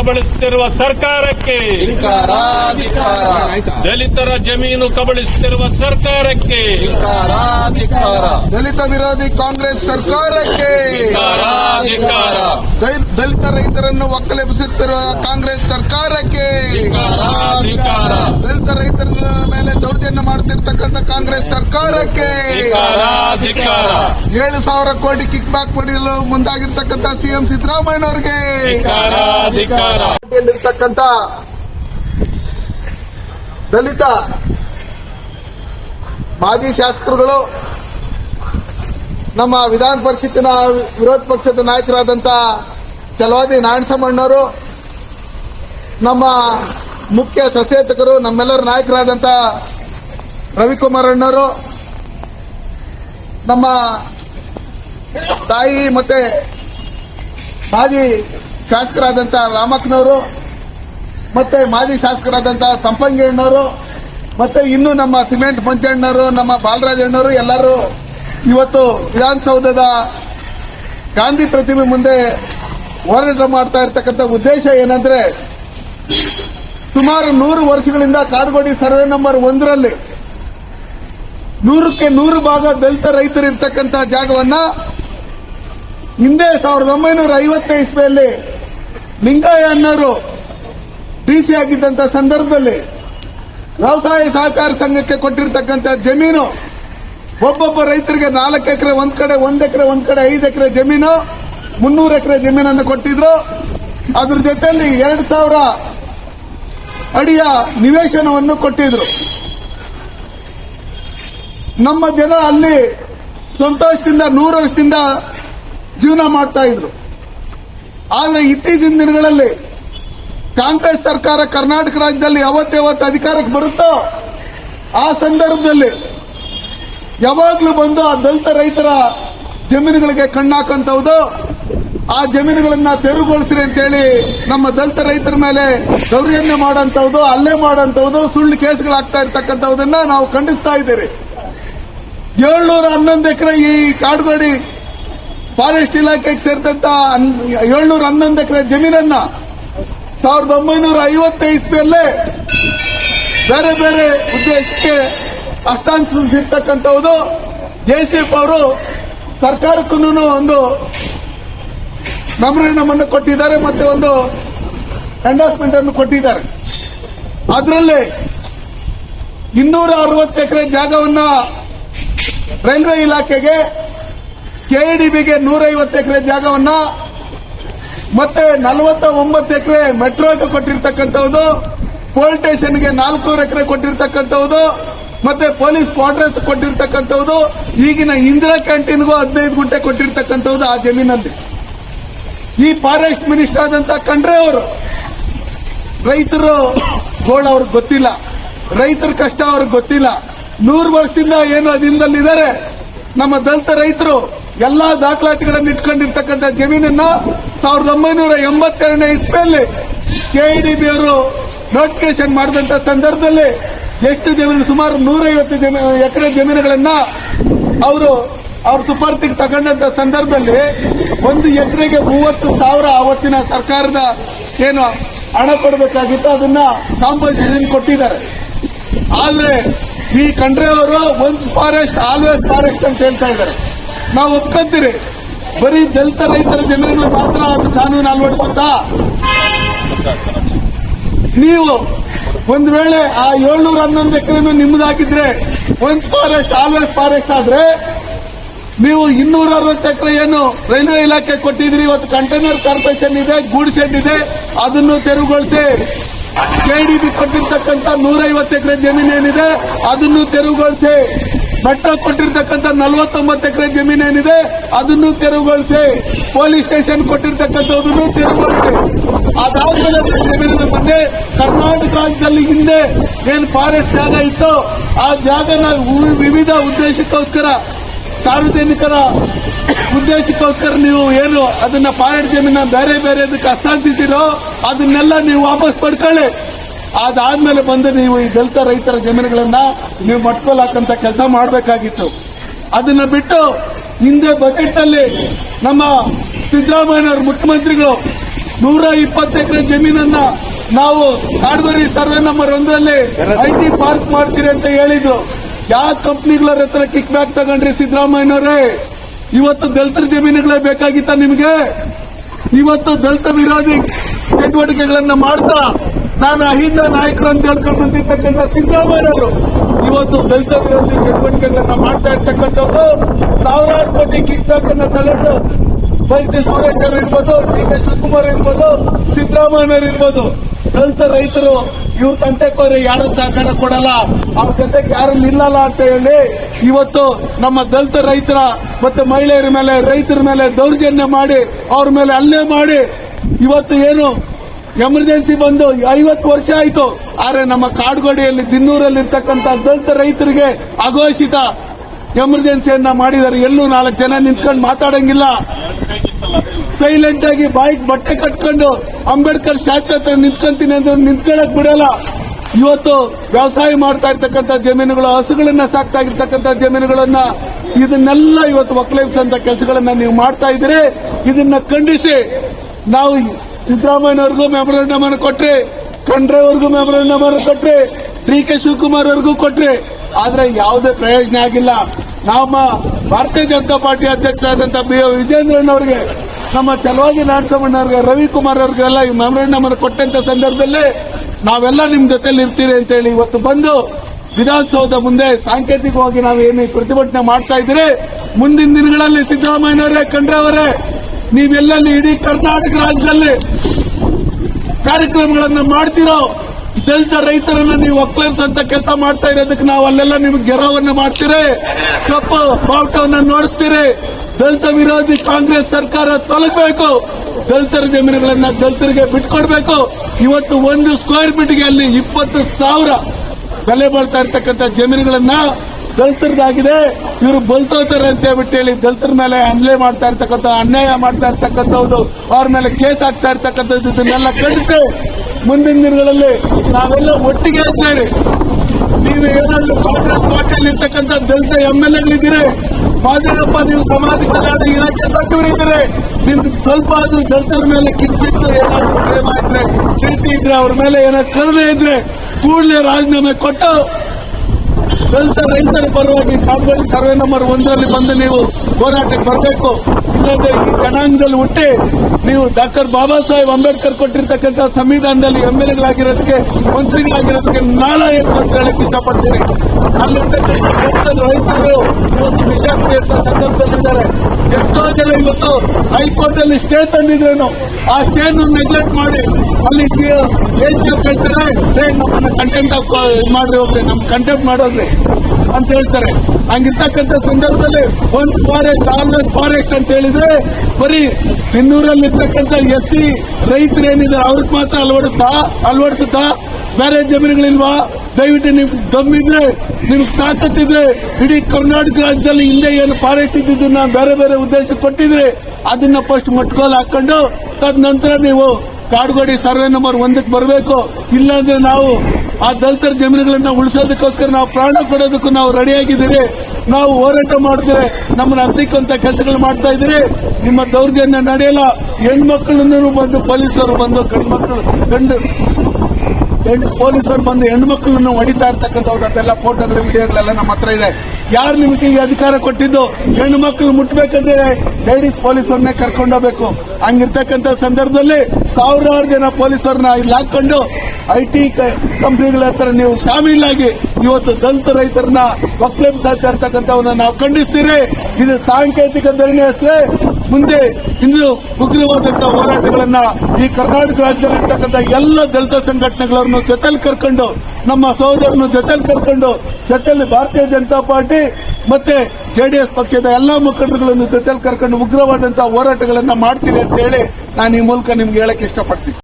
ಕಬಳಿಸುತ್ತಿರುವ ಸರ್ಕಾರಕ್ಕೆ. ಧಿಕ್ಕಾರ ಧಿಕ್ಕಾರ ದಲಿತರ ಜಮೀನು ಕಬಳಿಸುತ್ತಿರುವ ಸರ್ಕಾರಕ್ಕೆ. ಧಿಕ್ಕಾರ ಧಿಕ್ಕಾರ ದಲಿತ ವಿರೋಧಿ ಕಾಂಗ್ರೆಸ್ ಸರ್ಕಾರಕ್ಕೆ. ಧಿಕ್ಕಾರ, ಧಿಕ್ಕಾರ. ದಲಿತ ರೈತರನ್ನು ಒಕ್ಕಲೆಬ್ಬಿಸುತ್ತಿರುವ ಕಾಂಗ್ರೆಸ್ ಸರ್ಕಾರಕ್ಕೆ ಧಿಕ್ಕಾರ ಧಿಕ್ಕಾರ ದಲಿತ ರೈತರ ಮೇಲೆ ದೌರ್ಜನ್ಯ ಮಾಡುತ್ತಿರ್ತಕ್ಕಂಥ ಕಾಂಗ್ರೆಸ್ ಸರ್ಕಾರಕ್ಕೆ. ಏಳು ಸಾವಿರ ಕೋಟಿ ಕಿಕ್ ಬ್ಯಾಕ್ ಪಡೆಯಲು ಮುಂದಾಗಿರ್ತಕ್ಕಂತ ಸಿಎಂ ಸಿದ್ದರಾಮಯ್ಯನವರಿಗೆ. ದಲಿತ ಮಾಜಿ ಶಾಸಕರುಗಳು ನಮ್ಮ ವಿಧಾನ ಪರಿಷತ್ತಿನ ವಿರೋಧ ಪಕ್ಷದ ನಾಯಕರಾದಂಥ ಚಲವಾದಿ ನಾರಾಯಣಸಮ್ಮಣ್ಣವರು ನಮ್ಮ ಮುಖ್ಯ ಸಚೇತಕರು ನಮ್ಮೆಲ್ಲರ ನಾಯಕರಾದಂಥ ರವಿಕುಮಾರ್ ಅಣ್ಣವರು ನಮ್ಮ ತಾಯಿ ಮತ್ತೆ ಮಾಜಿ ಶಾಸಕರಾದಂಥ ರಾಮಕ್ಕನವರು, ಮತ್ತೆ ಮಾಜಿ ಶಾಸಕರಾದಂಥ ಸಂಪಂಗಿ ಅಣ್ಣವರು ಮತ್ತೆ ಇನ್ನು ನಮ್ಮ ಸಿಮೆಂಟ್ ಮಂಚಣ್ಣವರು ನಮ್ಮ ಬಾಲರಾಜ್ ಅಣ್ಣವರು ಎಲ್ಲರೂ ಇವತ್ತು ವಿಧಾನಸೌಧದ ಗಾಂಧಿ ಪ್ರತಿಮೆ ಮುಂದೆ ಹೋರಾಟ ಮಾಡ್ತಾ ಇರತಕ್ಕಂಥ ಉದ್ದೇಶ ಏನಂದ್ರೆ ಸುಮಾರು ನೂರು ವರ್ಷಗಳಿಂದ ಕಾಡುಗೋಡಿ ಸರ್ವೆ ನಂಬರ್ ಒಂದರಲ್ಲಿ ನೂರಕ್ಕೆ ನೂರು ಭಾಗ ದಲಿತ ರೈತರು ಇರ್ತಕ್ಕಂತಹ ಜಾಗವನ್ನ ಹಿಂದೆ ಸಾವಿರದ ಒಂಬೈನೂರ ಐವತ್ತನೇ ಇಸ್ವಿಯಲ್ಲಿ ಲಿಂಗಯ್ಯ ಅನ್ನೋರು ಡಿಸಿ ಆಗಿದ್ದಂತ ಸಂದರ್ಭದಲ್ಲಿ ವ್ಯವಸಾಯ ಸಹಕಾರ ಸಂಘಕ್ಕೆ ಕೊಟ್ಟಿರ್ತಕ್ಕಂಥ ಜಮೀನು, ಒಬ್ಬೊಬ್ಬ ರೈತರಿಗೆ ನಾಲ್ಕು ಎಕರೆ, ಒಂದ್ ಕಡೆ ಒಂದ್ ಎಕರೆ, ಒಂದ್ ಕಡೆ ಐದು ಎಕರೆ ಜಮೀನು, ಮುನ್ನೂರು ಎಕರೆ ಜಮೀನನ್ನು ಕೊಟ್ಟಿದ್ರು. ಅದ್ರ ಜೊತೆಯಲ್ಲಿ ಎರಡು ಸಾವಿರ ಅಡಿಯ ನಿವೇಶನವನ್ನು ಕೊಟ್ಟಿದ್ರು. ನಮ್ಮ ಜನ ಅಲ್ಲಿ ಸಂತೋಷದಿಂದ, ನೂರು ವರ್ಷದಿಂದ ಜೀವನ ಮಾಡ್ತಾ ಇದ್ರು. ಆದ್ರೆ ಇತ್ತೀಚಿನ ದಿನಗಳಲ್ಲಿ ಕಾಂಗ್ರೆಸ್ ಸರ್ಕಾರ ಕರ್ನಾಟಕ ರಾಜ್ಯದಲ್ಲಿ ಯಾವತ್ತಾವತ್ತು ಯಾವತ್ತು ಅಧಿಕಾರಕ್ಕೆ ಬರುತ್ತೋ ಆ ಸಂದರ್ಭದಲ್ಲಿ ಯಾವಾಗ್ಲೂ ಬಂದು ಆ ದಲಿತ ರೈತರ ಜಮೀನುಗಳಿಗೆ ಕಣ್ಣಾಕಂತವ್ದು. ಆ ಜಮೀನುಗಳನ್ನ ತೆರವುಗೊಳಿಸ್ರಿ ಅಂತೇಳಿ ನಮ್ಮ ದಲಿತ ರೈತರ ಮೇಲೆ ದೌರ್ಜನ್ಯ ಮಾಡಂತವ್ದು ಅಲ್ಲೇ ಮಾಡಂತವ್ದು, ಸುಳ್ಳು ಕೇಸ್ಗಳಾಗ್ತಾ ಇರ್ತಕ್ಕಂಥದನ್ನ ನಾವು ಖಂಡಿಸ್ತಾ ಇದ್ದೀರಿ. ಏಳ್ನೂರ ಹನ್ನೊಂದು ಎಕರೆ ಈ ಕಾಡುಗೋಡಿ ಫಾರೆಸ್ಟ್ ಇಲಾಖೆಗೆ ಸೇರಿದಂತ ಏಳ್ನೂರ ಹನ್ನೊಂದು ಎಕರೆ ಜಮೀನನ್ನ ಸಾವಿರದ ಒಂಬೈನೂರ ಐವತ್ತೈದು ಇಸ್ವಿಯಲ್ಲೇ ಬೇರೆ ಬೇರೆ ಉದ್ದೇಶಕ್ಕೆ ಹಸ್ತಾಂತರಿಸಿರ್ತಕ್ಕಂಥದ್ದು ಜೆಸಿಎಫ್ ಅವರು ಸರ್ಕಾರಕ್ಕೂ ಒಂದು ಮೆಮೊರಂಡಮ್ ಕೊಟ್ಟಿದ್ದಾರೆ ಮತ್ತೆ ಒಂದು ಎಂಡೋಸ್ಮೆಂಟ್ ಅನ್ನು ಕೊಟ್ಟಿದ್ದಾರೆ. ಅದರಲ್ಲಿ ಇನ್ನೂರ ಅರವತ್ತು ಎಕರೆ ಜಾಗವನ್ನ ರೈಲ್ವೆ ಇಲಾಖೆಗೆ ಕೆಡಿಬಿಗೆ ನೂರೈವತ್ತು ಎಕರೆ ಜಾಗವನ್ನ ಮತ್ತೆ ನಲವತ್ತ ಒಂಬತ್ತು ಎಕರೆ ಮೆಟ್ರೋಗೆ ಕೊಟ್ಟಿರ್ತಕ್ಕಂಥದ್ದು, ಪೋಲ್ ಸ್ಟೇಷನ್ಗೆ ನಾಲ್ಕೂರು ಎಕರೆ ಕೊಟ್ಟಿರ್ತಕ್ಕಂಥದ್ದು, ಮತ್ತೆ ಪೊಲೀಸ್ ಕ್ವಾರ್ಟರ್ಸ್ ಕೊಟ್ಟಿರ್ತಕ್ಕಂಥದ್ದು, ಈಗಿನ ಇಂದಿರಾ ಕ್ಯಾಂಟೀನ್ಗೂ ಹದಿನೈದು ಗುಂಟೆ ಕೊಟ್ಟಿರ್ತಕ್ಕಂಥದ್ದು ಆ ಜಮೀನಲ್ಲಿ. ಈ ಫಾರೆಸ್ಟ್ ಮಿನಿಸ್ಟರ್ ಆದಂತ ಖಂಡ್ರೆ ಅವರು, ರೈತರು ಗೋಳ್ ಅವ್ರಿಗೆ ಗೊತ್ತಿಲ್ಲ. ರೈತರ ಕಷ್ಟ ಅವ್ರಿಗೆ ಗೊತ್ತಿಲ್ಲ. ನೂರು ವರ್ಷದಿಂದ ಏನು ಅಧೀನದಲ್ಲಿದ್ದಾರೆ ನಮ್ಮ ದಲಿತ ರೈತರು ಎಲ್ಲಾ ದಾಖಲಾತಿಗಳನ್ನು ಇಟ್ಕೊಂಡಿರ್ತಕ್ಕಂಥ ಜಮೀನನ್ನ ಸಾವಿರದ ಒಂಬೈನೂರ ಎಂಬತ್ತೆರಡನೇ ಇಸ್ವಿಯಲ್ಲಿ ಕೆಐಡಿಬಿ ಅವರು ನೋಟಿಫಿಕೇಶನ್ ಮಾಡಿದಂತ ಸಂದರ್ಭದಲ್ಲಿ ಎಷ್ಟು ಜಮೀನು ಸುಮಾರು ನೂರೈವತ್ತು ಎಕರೆ ಜಮೀನುಗಳನ್ನ ಅವರು ಅವ್ರ ಸುಪಾರ್ತಿಗೆ ತಗೊಂಡಂತ ಸಂದರ್ಭದಲ್ಲಿ ಒಂದು ಎಕರೆಗೆ ಮೂವತ್ತು ಸಾವಿರ ಅವತ್ತಿನ ಸರ್ಕಾರದ ಏನು ಹಣ ಕೊಡಬೇಕಾಗಿತ್ತು, ಅದನ್ನ ಕಾಂಪನ್ಸೇಷನ್ ಕೊಟ್ಟಿದ್ದಾರೆ. ಆದ್ರೆ ಈ ಖಂಡ್ರೆ ಅವರು ಒನ್ಸ್ ಫಾರೆಸ್ಟ್ ಆಲ್ವೇಸ್ ಫಾರೆಸ್ಟ್ ಅಂತ ಹೇಳ್ತಾ ಇದ್ದಾರೆ. ನಾವು ಒಪ್ಕೊಂತೀರಿ. ಬರೀ ದಲಿತ ರೈತರ ಜನರಿಗೆ ಮಾತ್ರ ಅದು ಕಾನೂನು ಅಳವಡಿಸುತ್ತಾ? ನೀವು ಒಂದು ವೇಳೆ ಆ ಏಳ್ನೂರ ಹನ್ನೊಂದು ಎಕರೆ ನಿಮ್ಮದಾಗಿದ್ರೆ ಒನ್ಸ್ ಫಾರೆಸ್ಟ್ ಆಲ್ವೇಸ್ ಫಾರೆಸ್ಟ್ ಆದ್ರೆ, ನೀವು ಇನ್ನೂರ ಅರವತ್ತು ಎಕರೆ ಏನು ರೈಲ್ವೆ ಇಲಾಖೆ ಕೊಟ್ಟಿದ್ರಿ ಇವತ್ತು ಕಂಟೈನರ್ ಕಾರ್ಪೊರೇಷನ್ ಇದೆ ಗೂಡ್ ಶೆಡ್ ಇದೆ, ಅದನ್ನು ತೆರವುಗೊಳಿಸಿ. ಕೆಡಿಬಿ ಕೊಟ್ಟಿರ್ತಕ್ಕಂಥ ನೂರೈವತ್ತು ಎಕರೆ ಜಮೀನು ಏನಿದೆ, ಅದನ್ನು ತೆರವುಗೊಳಿಸಿ. ಮೆಟ್ರೋ ಕೊಟ್ಟಿರ್ತಕ್ಕಂಥ ನಲವತ್ತೊಂಬತ್ತು ಎಕರೆ ಜಮೀನು ಏನಿದೆ, ಅದನ್ನು ತೆರವುಗೊಳಿಸಿ. ಪೊಲೀಸ್ ಸ್ಟೇಷನ್ ಕೊಟ್ಟಿರ್ತಕ್ಕಂಥದನ್ನು ತೆರವುಗೊಳಿಸಿ. ಅದಾದ ಜಮೀನಿನ ಮುಂದೆ ಕರ್ನಾಟಕ ರಾಜ್ಯದಲ್ಲಿ ಹಿಂದೆ ಏನು ಫಾರೆಸ್ಟ್ ಜಾಗ ಇತ್ತು, ಆ ಜಾಗನ ವಿವಿಧ ಉದ್ದೇಶಕ್ಕೋಸ್ಕರ ಸಾರ್ವಜನಿಕರ ಉದ್ದೇಶಕ್ಕೋಸ್ಕರ ನೀವು ಏನು ಅದನ್ನ ಪಾರಡ್ ಜಮೀನ ಬೇರೆ ಬೇರೆ ಅದಕ್ಕೆ ಹಸ್ತಾಂತರಿಸಿರೋ ಅದನ್ನೆಲ್ಲ ನೀವು ವಾಪಸ್ ಪಡ್ಕೊಳ್ಳಿ. ಅದಾದ್ಮೇಲೆ ಬಂದು ನೀವು ಈ ದಲಿತ ರೈತರ ಜಮೀನುಗಳನ್ನ ನೀವು ಮಟ್ಕೊಲಾಕಂತ ಕೆಲಸ ಮಾಡಬೇಕಾಗಿತ್ತು. ಅದನ್ನ ಬಿಟ್ಟು ಹಿಂದೆ ಬಜೆಟ್ನಲ್ಲಿ ನಮ್ಮ ಸಿದ್ದರಾಮಯ್ಯನವರು ಮುಖ್ಯಮಂತ್ರಿಗಳು ನೂರ ಇಪ್ಪತ್ತು ಎಕರೆ ಜಮೀನನ್ನ ನಾವು ಕಾಡ್ಗೋರಿ ಸರ್ವೆ ನಂಬರ್ ಒಂದರಲ್ಲಿ ಐ ಟಿ ಪಾರ್ಕ್ ಮಾಡ್ತೀರಿ ಅಂತ ಹೇಳಿದ್ರು. ಯಾವ ಕಂಪ್ನಿಗಳ ಹತ್ರ ಕಿಕ್ ಬ್ಯಾಕ್ ತಗೊಂಡ್ರಿ ಸಿದ್ದರಾಮಯ್ಯನವರೇ? ಇವತ್ತು ದಲಿತ ಜಮೀನುಗಳೇ ಬೇಕಾಗಿತ್ತ ನಿಮಗೆ? ಇವತ್ತು ದಲಿತ ವಿರೋಧಿ ಚಟುವಟಿಕೆಗಳನ್ನ ಮಾಡ್ತಾ ನಾನು ಅಹಿಂದ ನಾಯಕರು ಅಂತ ಹೇಳ್ಕೊಂಡು ಬಂದಿರ್ತಕ್ಕಂಥ ಸಿದ್ದರಾಮಯ್ಯವರು ಇವತ್ತು ದಲಿತ ವಿರೋಧಿ ಚಟುವಟಿಕೆಗಳನ್ನ ಮಾಡ್ತಾ ಇರ್ತಕ್ಕಂಥದ್ದು. ಸಾವಿರಾರು ಕೋಟಿ ಕಿಕ್ ಬ್ಯಾಕ್ ಅನ್ನ ಸುರೇಶ್ ಅವರು ಇರ್ಬೋದು, ಡಿ ಕೆ ಶಿವಕುಮಾರ್ ಇರ್ಬೋದು ಸಿದ್ದರಾಮಯ್ಯವರು ಇರ್ಬೋದು. ದಲಿತ ರೈತರು ಇವ್ರ ತಂಟೆಕೋರಿ ಯಾರು ಸಹಕಾರ ಕೊಡಲ್ಲ, ಅವ್ರ ಜೊತೆಗೆ ಯಾರು ನಿಲ್ಲಲ್ಲ ಅಂತ ಹೇಳಿ ಇವತ್ತು ನಮ್ಮ ದಲಿತ ರೈತರ ಮತ್ತೆ ಮಹಿಳೆಯರ ಮೇಲೆ, ರೈತರ ಮೇಲೆ ದೌರ್ಜನ್ಯ ಮಾಡಿ, ಅವ್ರ ಮೇಲೆ ಅಲ್ಲೇ ಮಾಡಿ ಇವತ್ತು ಏನು ಎಮರ್ಜೆನ್ಸಿ ಬಂದು ಐವತ್ತು ವರ್ಷ ಆಯ್ತು. ಆದ್ರೆ ನಮ್ಮ ಕಾಡುಗೋಡಿಯಲ್ಲಿ ದಿನ್ನೂರಲ್ಲಿ ಇರ್ತಕ್ಕಂಥ ದಲಿತ ರೈತರಿಗೆ ಅಘೋಷಿತ ಎಮರ್ಜೆನ್ಸಿಯನ್ನ ಮಾಡಿದ್ದಾರೆ ಎಲ್ಲೂ ನಾಲ್ಕು ಜನ ನಿಂತ್ಕೊಂಡು ಮಾತಾಡಂಗಿಲ್ಲ. ಸೈಲೆಂಟ್ ಆಗಿ ಬಾಯಿಗೆ ಬಟ್ಟೆ ಕಟ್ಕೊಂಡು ಅಂಬೇಡ್ಕರ್ ಸ್ಟ್ಯಾಚು ಹತ್ರ ನಿಂತ್ಕೊಂತೀನಿ ಅಂದ್ರೆ ನಿಂತ್ಕೊಳಕ್ ಬಿಡಲ್ಲ. ಇವತ್ತು ವ್ಯವಸಾಯ ಮಾಡ್ತಾ ಇರ್ತಕ್ಕಂಥ ಜಮೀನುಗಳು, ಹಸುಗಳನ್ನ ಸಾಕ್ತಾ ಇರ್ತಕ್ಕಂಥ ಜಮೀನುಗಳನ್ನ ಇದನ್ನೆಲ್ಲ ಇವತ್ತು ಒಕ್ಕಲಿಪ್ಸ್ ಅಂತ ಕೆಲಸಗಳನ್ನ ನೀವು ಮಾಡ್ತಾ ಇದ್ದೀರಿ. ಇದನ್ನ ಖಂಡಿಸಿ ನಾವು ಸಿದ್ದರಾಮಯ್ಯನವ್ರಿಗೂ ಮೆಮೊರಂಡಮ್ ಅನ್ನು ಕೊಟ್ರಿ, ಖಂಡ್ರೆವರೆಗೂ ಮೆಮೊರಂಡಮ್ ಅನ್ನು ಕೊಟ್ರಿ, ಡಿ ಕೆ ಶಿವಕುಮಾರ್ ಅವ್ರಿಗೂ ಕೊಟ್ರಿ. ಆದ್ರೆ ಯಾವುದೇ ಪ್ರಯೋಜನ ಆಗಿಲ್ಲ. ನಮ್ಮ ಭಾರತೀಯ ಜನತಾ ಪಾರ್ಟಿ ಅಧ್ಯಕ್ಷರಾದಂತ ಬಿ ವಿಜೇಂದ್ರಣ್ಣವರಿಗೆ ನಮ್ಮ ಚಲವಾದಿ ನಾಡಸಮ್ಮಣ್ಣವ್ರಿಗೆ ರವಿಕುಮಾರ್ ಅವ್ರಿಗೆಲ್ಲ ಈ ಮೆಮೊರಂಡಮ್ ಅನ್ನು ಕೊಟ್ಟಂತ ಸಂದರ್ಭದಲ್ಲಿ ನಾವೆಲ್ಲ ನಿಮ್ ಜೊತೆಲಿ ಇರ್ತೀರಿ ಅಂತ ಹೇಳಿ ಇವತ್ತು ಬಂದು ವಿಧಾನಸೌಧ ಮುಂದೆ ಸಾಂಕೇತಿಕವಾಗಿ ನಾವು ಏನು ಪ್ರತಿಭಟನೆ ಮಾಡ್ತಾ ಇದ್ದೀರಿ. ಮುಂದಿನ ದಿನಗಳಲ್ಲಿ ಸಿದ್ದರಾಮಯ್ಯನವರೇ ಖಂಡ್ರೆಯವರೇ ನೀವೆಲ್ಲಲ್ಲಿ ಇಡೀ ಕರ್ನಾಟಕ ರಾಜ್ಯದಲ್ಲಿ ಕಾರ್ಯಕ್ರಮಗಳನ್ನು ಮಾಡ್ತಿರೋ ದಲಿತ ರೈತರನ್ನ ನೀವು ಒಕ್ಲೆನ್ಸ್ ಅಂತ ಕೆಲಸ ಮಾಡ್ತಾ ಇರೋದಕ್ಕೆ ನಾವು ಅಲ್ಲೆಲ್ಲ ನಿಮ್ಗೆ ಗೆರವನ್ನ ಮಾಡ್ತೀರಿ. ಕಪ್ಪು, ಬಾವುಟವನ್ನ ನೋಡಿಸ್ತೀರಿ. ದಲಿತ ವಿರೋಧಿ ಕಾಂಗ್ರೆಸ್ ಸರ್ಕಾರ ತೊಲಗಬೇಕು. ದಲಿತರ ಜಮೀನುಗಳನ್ನ ದಲಿತರಿಗೆ ಬಿಟ್ಕೊಡ್ಬೇಕು. ಇವತ್ತು ಒಂದು ಸ್ಕ್ವೇರ್ ಫೀಟ್ಗೆ ಅಲ್ಲಿ ಇಪ್ಪತ್ತು ಸಾವಿರ ಬೆಲೆ ಬಾಳ್ತಾ ಇರ್ತಕ್ಕಂಥ ಜಮೀನುಗಳನ್ನ ದಲಿತರದಾಗಿದೆ. ಇವರು ಬಲ್ತೋತಾರೆ ಅಂತ ಹೇಳ್ಬಿಟ್ಟು ಹೇಳಿ ದಲಿತರ ಮೇಲೆ ಹಲ್ಲೆ ಮಾಡ್ತಾ ಇರ್ತಕ್ಕಂಥ, ಅನ್ಯಾಯ ಮಾಡ್ತಾ ಇರ್ತಕ್ಕಂಥವ್ರು ಅವ್ರ ಮೇಲೆ ಕೇಸ್ ಆಗ್ತಾ ಇರ್ತಕ್ಕಂಥದ್ದು ಇದನ್ನೆಲ್ಲ ಖಂಡಿಸಿ ಮುಂದಿನ ದಿನಗಳಲ್ಲಿ ನಾವೆಲ್ಲ ಒಟ್ಟಿಗೆ ಸೇರಿ ನೀವು ಏನಾದ್ರು ಕಾಂಗ್ರೆಸ್ ಪಾರ್ಟಿಯಲ್ಲಿ ಇರ್ತಕ್ಕಂಥ ದಲಿತ ಎಂ ಎಲ್ ಎಗಳಿದ್ದೀರಿ ಮಾದೇವಪ್ಪ ನೀವು ಸಮಾಜ ಕಲ್ಯಾಣ ಇಲಾಖೆ ಸಚಿವರಿದ್ದೀರಿ, ನಿಮ್ದು ಸ್ವಲ್ಪ ಆದ್ರೂ ದಲಿತರ ಮೇಲೆ ಕಿತ್ತಿತ್ತು ಏನಾದ್ರು ಪ್ರೇಮ ಇದ್ರೆ ಪ್ರೀತಿ ಇದ್ರೆ ಅವ್ರ ಮೇಲೆ ಏನಾದ್ರು ಕರುಣೆ ಇದ್ರೆ ಕೂಡಲೇ ರಾಜೀನಾಮೆ ಕೊಟ್ಟು ದಲಿತ ರೈತರ ಪರವಾಗಿ ಕಾಂಗ್ರೆಸ್ ಸರ್ವೆ ನಂಬರ್ ಒಂದರಲ್ಲಿ ಬಂದು ನೀವು ಹೋರಾಟಕ್ಕೆ ಬರಬೇಕು. ಇಲ್ಲದೆ ಈ ಜನಾಂಗದಲ್ಲಿ ಹುಟ್ಟಿ ನೀವು ಡಾಕ್ಟರ್ ಬಾಬಾ ಸಾಹೇಬ್ ಅಂಬೇಡ್ಕರ್ ಕೊಟ್ಟಿರ್ತಕ್ಕಂಥ ಸಂವಿಧಾನದಲ್ಲಿ ಎಂ ಎಲ್ ಎಗಳಾಗಿರೋದಕ್ಕೆ ಮಂತ್ರಿಗಳಾಗಿರೋದಕ್ಕೆ ನಾಳೆ ಅಂತ ಹೇಳಕ್ಕೆ ಇಷ್ಟಪಡ್ತೀನಿ. ಅಲ್ಲಿರ್ತಕ್ಕಂಥ ರೈತರು ಇವತ್ತು ವಿಷಯ ಸಂದರ್ಭದಲ್ಲಿದ್ದಾರೆ. ಎಷ್ಟೋ ಜನ ಇವತ್ತು? ಹೈಕೋರ್ಟ್ ಅಲ್ಲಿ ಸ್ಟೇ ತಂದಿದ್ರೇನು ಆ ಸ್ಟೇ ನೆಗ್ಲೆಕ್ಟ್ ಮಾಡಿ ಅಲ್ಲಿ ಏಷ್ಯಾ ಹೇಳ್ತಾರೆ "ಏ, ನಮ್ಮನ್ನ ಕಂಟೆಂಟ್ ಮಾಡ್ರಿ ಹೋಗ್ರಿ ನಮ್ ಕಂಟೆಂಟ್ ಮಾಡೋದ್ರಿ ಅಂತ ಹೇಳ್ತಾರೆ. ಹಂಗಿರ್ತಕ್ಕಂಥ ಸಂದರ್ಭದಲ್ಲಿ ಒಂದು ಫಾರೆಸ್ಟ್ ಆಲ್ವೇಸ್ ಫಾರೆಸ್ಟ್ ಅಂತ ಹೇಳಿದ್ರೆ ಬರೀ ಇನ್ನೂರಲ್ಲಿ ಇರ್ತಕ್ಕಂಥ ಎಸ್ ಸಿ ರೈತರೇನಿದೆ ಅವ್ರಿಗೆ ಮಾತ್ರ ಅಳವಡಿಸ್ತಾ ಅಳವಡಿಸುತ್ತಾ ಬೇರೆ ಜಮೀನುಗಳಿಲ್ವಾ? ದಯವಿಟ್ಟು ನೀವು ದಮ್ಮಿದ್ರೆ, ನಿಮ್ಗೆ ತಾಕತ್ತಿದ್ರೆ, ಇಡೀ ಕರ್ನಾಟಕ ರಾಜ್ಯದಲ್ಲಿ ಹಿಂದೆ ಏನು ಫಾರೆಸ್ಟ್ ಇದ್ದಿದ್ದನ್ನ ಬೇರೆ ಬೇರೆ ಉದ್ದೇಶ ಕೊಟ್ಟಿದ್ರೆ ಅದನ್ನ ಫಸ್ಟ್ ಮುಟ್ಕೋಲ್ ಹಾಕೊಂಡು, ತದನಂತರ ನೀವು ಕಾಡುಗೋಡಿ ಸರ್ವೆ ನಂಬರ್ ಒಂದಕ್ಕೆ ಬರಬೇಕು. ಇಲ್ಲಾಂದ್ರೆ ನಾವು ಆ ದಲಿತರ ಜಮೀನುಗಳನ್ನ ಉಳಿಸೋದಕ್ಕೋಸ್ಕರ ನಾವು ಪ್ರಾಣ ಕೊಡೋದಕ್ಕೂ ನಾವು ರೆಡಿಯಾಗಿದ್ದೀರಿ ನಾವು ಹೋರಾಟ ಮಾಡಿದ್ರೆ, ನಮ್ಮನ್ನ ಹತ್ತಿಕ್ಕಂತ ಕೆಲಸಗಳು ಮಾಡ್ತಾ ಇದ್ದೀರಿ. ನಿಮ್ಮ ದೌರ್ಜನ್ಯ ನಡೆಯಲ್ಲ. ಹೆಣ್ಮಕ್ಳನ್ನು ಬಂದು ಪೊಲೀಸರು ಬಂದು ಗಂಡು ಮಕ್ಕಳು ಗಂಡು ಪೊಲೀಸರು ಬಂದು ಹೆಣ್ಮಕ್ಳನ್ನು ಹೊಡಿತಾ ಇರ್ತಕ್ಕಂಥವ್ರು ಅದೆಲ್ಲ ಫೋಟೋಗಳು, ವಿಡಿಯೋಗಳೆಲ್ಲ ನಮ್ಮ ಹತ್ರ ಇದೆ. ಯಾರು ನಿಮಗೆ ಈ ಅಧಿಕಾರ ಕೊಟ್ಟಿದ್ದು? ಹೆಣ್ಣು ಮಕ್ಕಳು ಮುಟ್ಬೇಕಂದ್ರೆ ಲೇಡೀಸ್ ಪೊಲೀಸರನ್ನೇ ಕರ್ಕೊಂಡೋಗ್ಬೇಕು ಹಂಗಿರ್ತಕ್ಕಂಥ ಸಂದರ್ಭದಲ್ಲಿ ಸಾವಿರಾರು ಜನ ಪೊಲೀಸರನ್ನ ಇಲ್ಲಿ ಹಾಕೊಂಡು ಐ ಟಿ ಕಂಪ್ನಿಗಳ ಹತ್ರ ನೀವು ಶಾಮೀಲಾಗಿ ಇವತ್ತು ದಲಿತ ರೈತರನ್ನ ಒಕ್ಕಲಿಸ್ತಾ ಇರ್ತಕ್ಕಂಥವನ್ನ ನಾವು ಖಂಡಿಸ್ತೀರಿ. ಇದು ಸಾಂಕೇತಿಕ ಧರಣಿ ಅಷ್ಟೇ. ಮುಂದೆ ಇನ್ನು ಉಗ್ರವಾದಂತಹ ಹೋರಾಟಗಳನ್ನ ಈ ಕರ್ನಾಟಕ ರಾಜ್ಯದಲ್ಲಿರ್ತಕ್ಕಂಥ ಎಲ್ಲ ದಲಿತ ಸಂಘಟನೆಗಳನ್ನು ಜೊತೆಲಿ ಕರ್ಕೊಂಡು, ನಮ್ಮ ಸಹೋದರನ್ನು ಜೊತೆಲಿ ಕರ್ಕೊಂಡು, ಜೊತೆಲಿ ಭಾರತೀಯ ಜನತಾ ಪಾರ್ಟಿ ಮತ್ತೆ ಜೆಡಿಎಸ್ ಪಕ್ಷದ ಎಲ್ಲಾ ಮುಖಂಡರುಗಳನ್ನು ಜೊತೆಲಿ ಕರ್ಕೊಂಡು ಉಗ್ರವಾದಂತಹ ಹೋರಾಟಗಳನ್ನ ಮಾಡ್ತೀವಿ ಅಂತ ಹೇಳಿ ನಾನು ಈ ಮೂಲಕ ನಿಮ್ಗೆ ಹೇಳಕ್ ಇಷ್ಟಪಡ್ತೀನಿ.